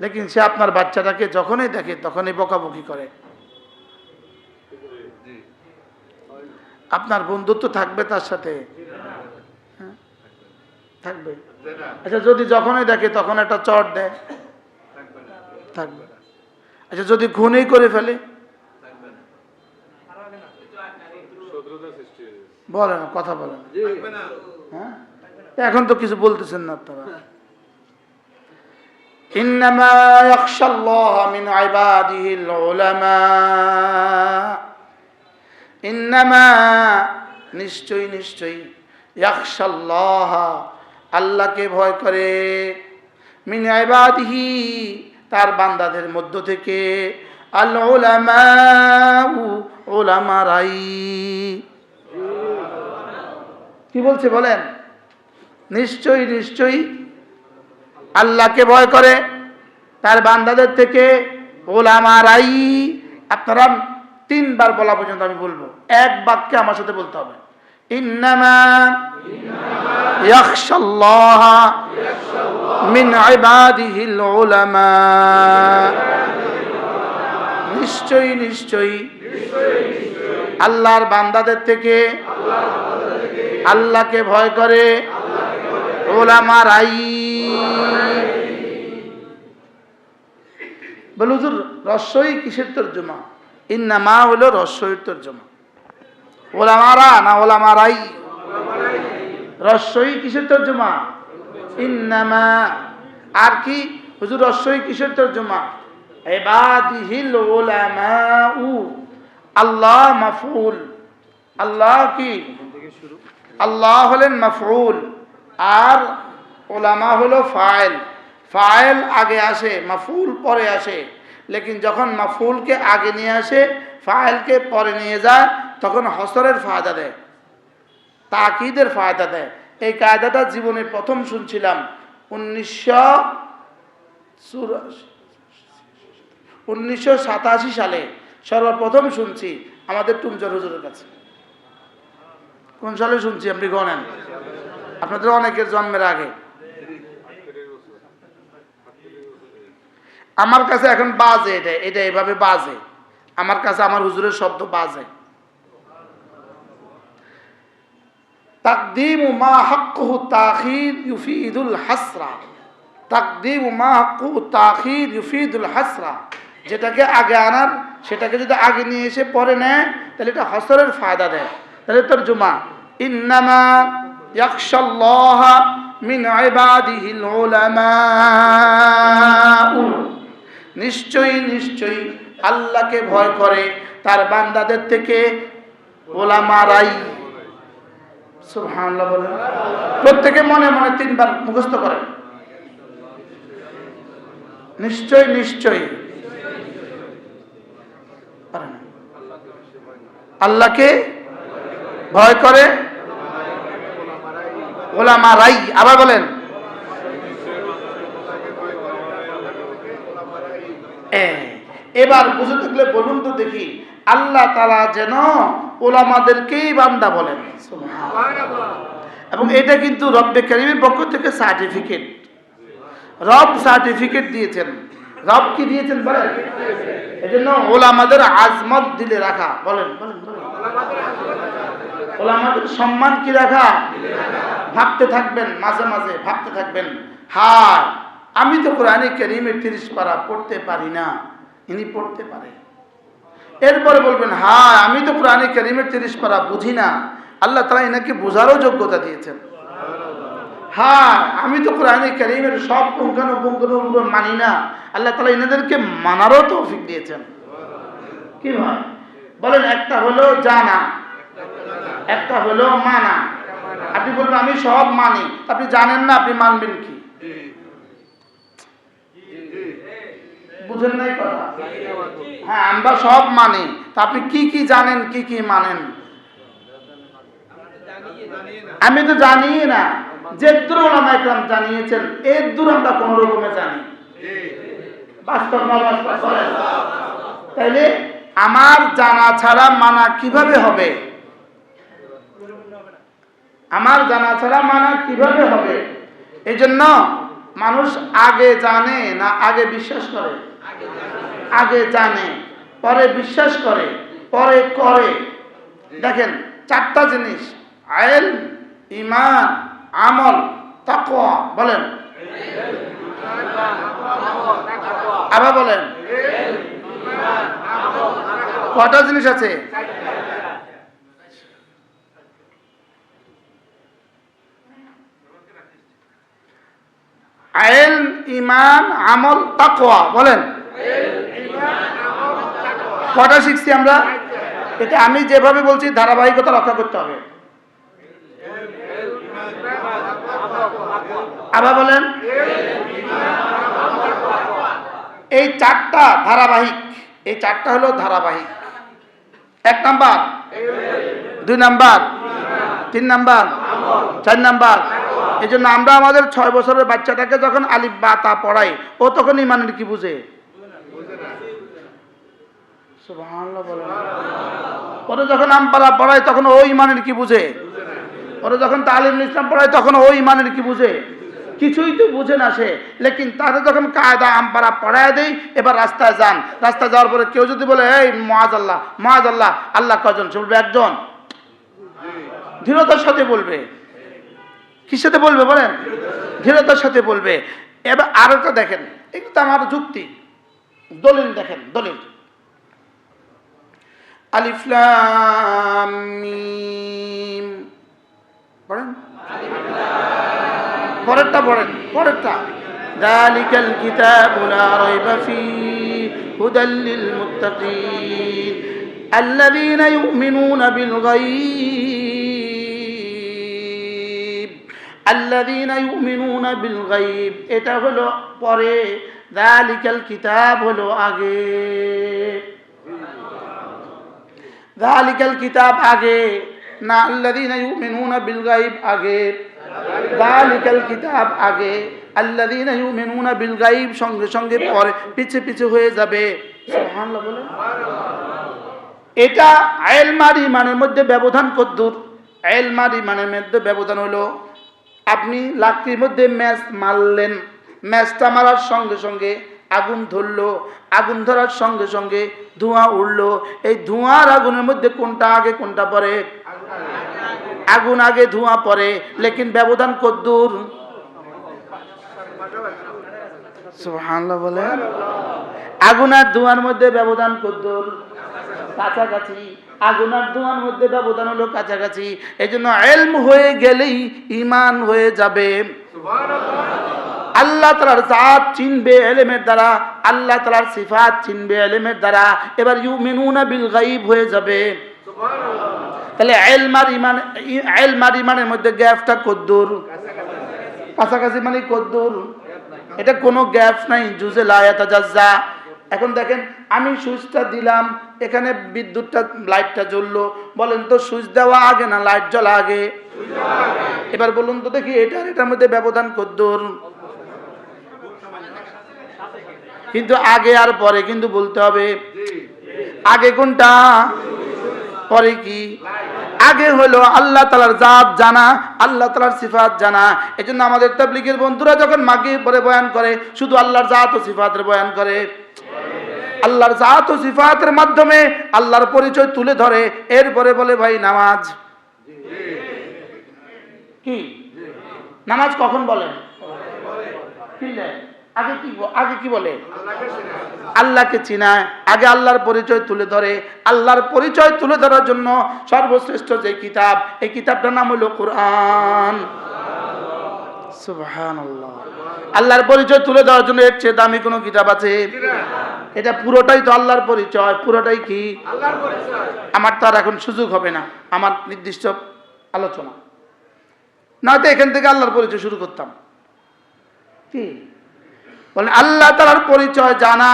লেকিন সে আপনার বাচ্চাটাকে যখনই দেখে তখনই বকাবকি করে। আপনার বন্ধুত্ব থাকবে তার সাথে। হ্যাঁ? থাকবে। আচ্ছা যদি যখনই দেখে তখন একটা চট দেয়। থাকবে আচ্ছা যদি খুনই করে ফেলে? বলেন কথা বলেন হ্যাঁ? এখন তো কিছু বলতেছেন না আপনারা। إنما يخشى الله من عباده العلماء إنما নিশ্চয়ই নিশ্চয়ই ইয়াকশাল্লাহ আল্লাহকে ভয় করে মিন ইবাদিহি তার বান্দাদের মধ্য থেকে আল উলামাউ উলামারাই কি বলছে বলেন নিশ্চয়ই নিশ্চয়ই আল্লাহকে ভয় করে। তার বান্দাদের থেকে ওলামারাই, আপনারা তিনবার বলা পর্যন্ত আমি বলব, এক বাক্যে আমার সাথে বলতে হবে। ইন্নামা ইয়াখশাল্লাহ নিশ্চয়ই নিশ্চয়ই আল্লাহর বান্দাদের থেকে আল্লাহকে ভয় করে ওলামারাই। বলে, হুজুর রস্যই কিসের তর্জমা? ইন্না মা হলো রস্যই তর্জমা। ওলামারা না ওলামারাই? রস্যই কিসের তর্জমা? ইন্নামা। আর কি? হুজুর রস্যই কিসের তর্জমা? এবাদিহিল ওলামাউ। আল্লাহ মাফুল আল্লাহ কি? আল্লাহ হলেন মাফুল আর ওলামা হলো ফাইল। ফাইল আগে আসে, মাফুল পরে আসে। লেকিন যখন মাফুলকে আগে নিয়ে আসে, ফাইলকে পরে নিয়ে যায়, তখন হসরের ফায়দা দেয়, তাকিদের ফায়দা দেয়। এই কায়দাটা জীবনে প্রথম শুনছিলাম। উনিশশো উনিশশো সাতাশি সালে সর্বপ্রথম শুনছি আমাদের টুমজর হুজুরের কাছে। কোন সালে শুনছি আপনি গণেন? আপনাদের অনেকের জন্মের আগে। আমার কাছে এখন বাজে এটা এটা এভাবে বাজে। আমার কাছে আমার হুজুরের শব্দ বাজে। তাকদিম হাসরা। হাসরা। যেটাকে আগে আনার, সেটাকে যদি আগে নিয়ে এসে পরে নেয়, তাহলে এটা হসরের ফায়দা দেয়। তাহলে তোর জুমা ইন্নামা ইয়াকশাল্লাহ নিশ্চয়ই নিশ্চয়ই আল্লাহকে ভয় করে, তার বান্দাদের থেকে ওলামারাই। প্রত্যেকে মনে মনে তিনবার মুখস্থ করেন। নিশ্চয় নিশ্চয়ই। পারে না। আল্লাহকে ভয় করে ওলামারাই। আবার বলেন এবার বুঝে থাকলে বলুন তো দেখি আল্লাহ তারা যেন ওলামাদেরকেই বান্দা বলেন। এবং এটা কিন্তু রব্বে কারিমের পক্ষ থেকে সার্টিফিকেট। রব সার্টিফিকেট দিয়েছেন। রব কি দিয়েছেন বলেন? এই এজন্য ওলামাদের আজমত দিলে রাখা। বলেন বলেন বলেন। ওলামাদের সম্মান কি রাখা? ভাবতে থাকবেন মাঝে মাঝে ভাবতে থাকবেন। হায় আমি তো কোরআনে করিমের তিরিশ পারা পড়তে পারি না, ইনি পড়তে পারে। এরপরে বলবেন হ্যাঁ আমি তো কোরআনে করিমের তিরিশ পারা বুঝি না। আল্লাহ তালা এনাকে বোঝারও যোগ্যতা দিয়েছেন। হ্যাঁ আমি তো কোরআনে কেরিমের সব পুঙ্খানুপুঙ্খানুপুঙ্খ মানি না। আল্লাহ তালা এনাদেরকে মানারও তৌফিক দিয়েছেন। কি ভাই? বলেন, একটা হলো জানা, একটা হলো মানা। আপনি বলবেন, আমি সব মানি। আপনি জানেন না, আপনি মানবেন কি? বুঝেন নাই কথা? হ্যাঁ আমরা সব মানি। তা আপনি কি কি জানেন, কি কি মানেন? আমি তো জানি না। যে ওলামা জানিয়েছেন এর দূর আমরা কোন রকমে জানি। তাইলে আমার জানা ছাড়া মানা কীভাবে হবে? আমার জানা ছাড়া মানা কীভাবে হবে? এই জন্য মানুষ আগে জানে না আগে বিশ্বাস করে। আগে জানে, পরে বিশ্বাস করে, পরে করে। দেখেন, চারটা জিনিস, আইল ইমান আমল, তাকওয়া, বলেন। আবার বলেন। কটা জিনিস আছে? আইল ইমান আমল তাকোয়া বলেন। কটা শিখছি আমরা। এটা আমি যেভাবে বলছি, ধারাবাহিকতা রক্ষা করতে হবে। আবার বলেন, এই চারটা ধারাবাহিক, এই চারটা হলো ধারাবাহিক। এক নাম্বার, দুই নাম্বার, তিন নাম্বার, চার নাম্বার। এই জন্য আমরা আমাদের ছয় বছরের বাচ্চাটাকে যখন আলিফ বা তা পড়াই, ও তখন ইমানের কি বুঝে। ওরা যখন আমপারা পড়ায় তখন ও ইমানের কি বুঝে? ওরা যখন তালিম ইসলাম পড়ায় তখন ও ইমানের কি বুঝে? কিছুই তো বুঝে না সে। লেকিন তারা যখন কায়দা আমপারা পড়ায় দেই, এবার রাস্তায় যান। রাস্তায় যাওয়ার পরে কেউ যদি বলে, এই মহাজ আল্লাহ মহাজ আল্লাহ আল্লাহ কজন সে বলবে, একজন। ধীরতার সাথে বলবে। কি সাথে বলবে বলেন? ধীরতার সাথে বলবে। এবার আরেকটা দেখেন। একটু আমার যুক্তি। দলিল দেখেন, দলিল। আলিফ লাম মিম পড়েন পরেরটা পড়েন পরেরটা দালিকাল কিতাবু লা রাইবা ফীহি হুদাল লিল মুত্তাকিন الذين يؤمنون بالغيب الذين يؤمنون بالغيب এটা হলো পরে দালিকাল কিতাব হলো আগে দালিকাল কিতাব আগে, না আল্লাযীনা ইউমিনুনা বিল গায়ব আগে। দালিকাল কিতাব আগে, আল্লাযীনা ইউমিনুনা বিল গায়ব সঙ্গে সঙ্গে পরে, পিছে পিছে হয়ে যাবে। সুবহানাল্লাহ বলে এটা আইলমার ইমানের মধ্যে ব্যবধান কদ্দুর। আইলমার ইমানের মধ্যে ব্যবধান হলো, আপনি লাকড়ির মধ্যে ম্যাচ মারলেন। ম্যাচটা মারার সঙ্গে সঙ্গে আগুন ধরলো, আগুন ধরার সঙ্গে সঙ্গে ধোঁয়া উঠল এই ধোঁয়ার আগুনের মধ্যে কোনটা আগে, কোনটা পরে? আগুন আগে, ধোঁয়া পরে। লেকিন ব্যবধান কদ্দুর। বলে আগুন আর ধোঁয়ার মধ্যে ব্যবধান কদ্দুর। কাছাকাছি। আগুন আর ধোঁয়ার মধ্যে ব্যবধান হলো কাছাকাছি। এই জন্য এলম হয়ে গেলেই ইমান হয়ে যাবে। আল্লাহ তালার জাত চিনবে, এলেমের দ্বারা, আল্লাহ তালার সিফাত চিনবে, এলেমের দ্বারা। এবার ইউ মিনুনা বিল গাইব হয়ে যাবে। তাহলে এলমার ইমান, এলমার ইমানের মধ্যে গ্যাপটা কদ্দুর। কাছাকাছি মানে কদ্দুর। এটা কোনো গ্যাপ নাই, জুজে লায়াতা জাজ্জা এখন দেখেন, আমি সুইচটা দিলাম, এখানে বিদ্যুৎটা, লাইটটা জ্বললো। বলেন তো, সুইচ দেওয়া আগে না লাইট জ্বলা আগে? এবার বলুন তো দেখি এটা আর এটার মধ্যে ব্যবধান কদ্দুর। কিন্তু আগে আর পরে কিন্তু বলতে হবে। আগে কোনটা? পরে কি? আগে হলো আল্লাহ তালার জাত জানা, আল্লাহ তালার সিফাত জানা। এই জন্য আমাদের তাবলিগের বন্ধুরা যখন মাগে পরে বয়ান করে, শুধু আল্লাহর জাত ও সিফাতের বয়ান করে। আল্লাহর জাত ও সিফাতের মাধ্যমে আল্লাহর পরিচয় তুলে ধরে, এরপরে বলে, ভাই, নামাজ। কি? নামাজ কখন বলেন? আগে কি আগে কি বলে? আল্লাহকে চিনায়। আগে আল্লাহর পরিচয় তুলে ধরে। আল্লাহর পরিচয় তুলে ধরার জন্য সর্বশ্রেষ্ঠ যে কিতাব এই কিতাবটার নাম হলো কোরআন। আল্লাহর পরিচয় তুলে দেওয়ার জন্য এর চেয়ে দামি কোনো কিতাব আছে? এটা পুরোটাই তো আল্লাহর পরিচয়। পুরোটাই কি? আমার তো আর এখন সুযোগ হবে না। আমার নির্দিষ্ট আলোচনা। নয়তো এখান থেকে আল্লাহর পরিচয় শুরু করতাম। কি? বলেন আল্লাহ তালার পরিচয় জানা।